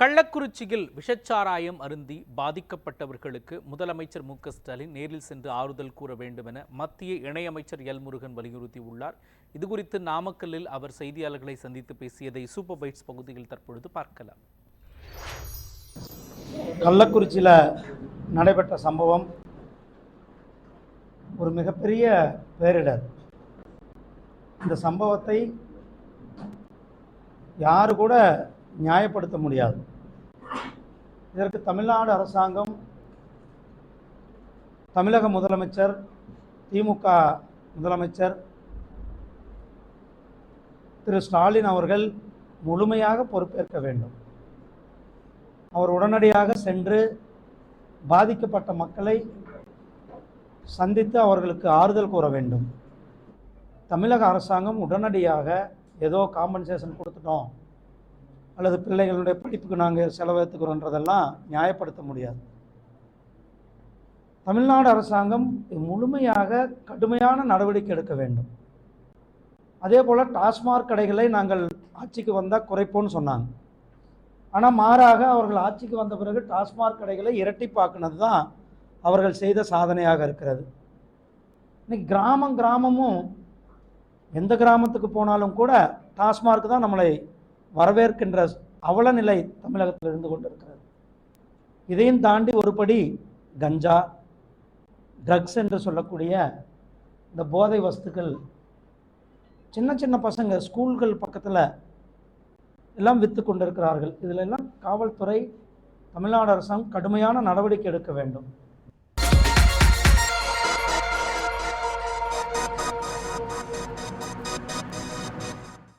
கள்ளக்குறிச்சியில் விஷச்சாராயம் அருந்தி பாதிக்கப்பட்டவர்களுக்கு முதலமைச்சர் மு ஸ்டாலின் நேரில் சென்று ஆறுதல் கூற வேண்டும் என மத்திய இணையமைச்சர் எல் முருகன் வலியுறுத்தியுள்ளார். இதுகுறித்து நாமக்கல்லில் அவர் செய்தியாளர்களை சந்தித்து பேசியதை சூப்பர் பைட்ஸ் பகுதியில் தற்பொழுது பார்க்கலாம். கள்ளக்குறிச்சியில் நடைபெற்ற சம்பவம் ஒரு மிகப்பெரிய பேரிடர். இந்த சம்பவத்தை யாரு கூட நியாயப்படுத்த முடியாது. இதற்கு தமிழ்நாடு அரசாங்கம் தமிழக முதலமைச்சர் திமுக முதலமைச்சர் திரு ஸ்டாலின் அவர்கள் முழுமையாக பொறுப்பேற்க வேண்டும். அவர் உடனடியாக சென்று பாதிக்கப்பட்ட மக்களை சந்தித்து அவர்களுக்கு ஆறுதல் கூற வேண்டும். தமிழக அரசாங்கம் உடனடியாக ஏதோ காம்பன்சேஷன் கொடுத்துட்டோம். அல்லது பிள்ளைகளுடைய படிப்புக்கு நாங்கள் செலவழித்துக்கிறோன்றதெல்லாம் நியாயப்படுத்த முடியாது. தமிழ்நாடு அரசாங்கம் முழுமையாக கடுமையான நடவடிக்கை எடுக்க வேண்டும். அதே போல் டாஸ்மாக் கடைகளை நாங்கள் ஆட்சிக்கு வந்தால் குறைப்போம்னு சொன்னாங்க. ஆனால் மாறாக அவர்கள் ஆட்சிக்கு வந்த பிறகு டாஸ்மாக் கடைகளை இரட்டிப்பாக்குனது தான் அவர்கள் செய்த சாதனையாக இருக்கிறது. இன்னைக்கு கிராமம் கிராமமும் எந்த கிராமத்துக்கு போனாலும் கூட டாஸ்மார்க் தான் நம்மளை வரவேற்கின்ற அவல நிலை தமிழகத்தில் இருந்து கொண்டிருக்கிறது. இதையும் தாண்டி ஒருபடி கஞ்சா ட்ரக்ஸ் என்று சொல்லக்கூடிய இந்த போதை வஸ்துக்கள் சின்ன சின்ன பசங்க ஸ்கூல்கள் பக்கத்தில் எல்லாம் விற்று கொண்டிருக்கிறார்கள். இதில் எல்லாம் காவல்துறை தமிழ்நாடு அரசாங்கம் கடுமையான நடவடிக்கை எடுக்க வேண்டும்.